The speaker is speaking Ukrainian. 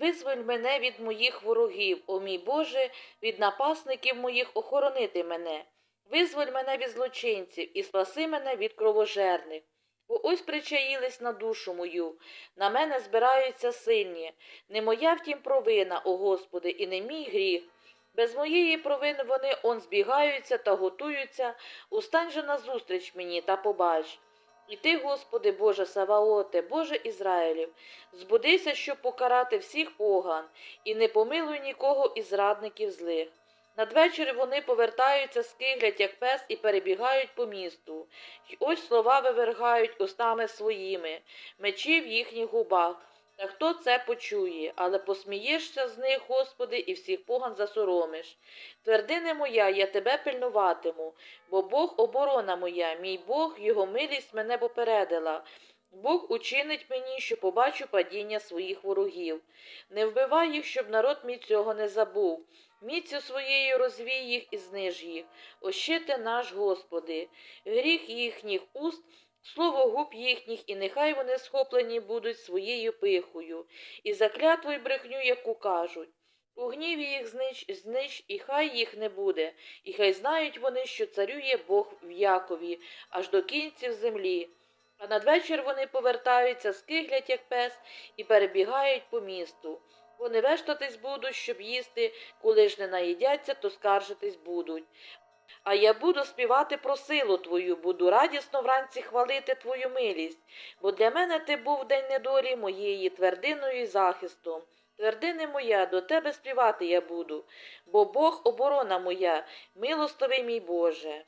Визволь мене від моїх ворогів, о мій Боже, від напасників моїх охоронити мене. Визволь мене від злочинців і спаси мене від кровожерних. Бо ось причаїлись на душу мою, на мене збираються сильні. Не моя втім провина, о Господи, і не мій гріх. Без моєї провини вони он збігаються та готуються, устань же назустріч мені та побач. І ти, Господи, Боже Саваоте, Боже Ізраїлів, збудися, щоб покарати всіх поган, і не помилуй нікого із радників злих. Надвечір вони повертаються, скиглять, як пес, і перебігають по місту. Й ось слова вивергають устами своїми, мечі в їхніх губах. Та хто це почує, але посмієшся з них, Господи, і всіх поган засоромиш. Твердине моя, я тебе пильнуватиму, бо Бог оборона моя, мій Бог, його милість мене попередила. Бог учинить мені, що побачу падіння своїх ворогів. Не вбивай їх, щоб народ мій цього не забув. Міцю своєю розвій їх і зниж їх. Ощити наш Господи, гріх їхніх уст, слово губ їхніх, і нехай вони схоплені будуть своєю пихою, і заклятву й брехню, яку кажуть. У гніві їх знищ, знищ, і хай їх не буде, і хай знають вони, що царює Бог в Якові, аж до кінців землі. А надвечір вони повертаються, скиглять, як пес, і перебігають по місту. Вони вештатись будуть, щоб їсти, коли ж не наїдяться, то скаржитись будуть. А я буду співати про силу твою, буду радісно вранці хвалити твою милість, бо для мене ти був день недорі моєї твердиною і захистом. Твердини моя, до тебе співати я буду, бо Бог оборона моя, милостивий мій Боже.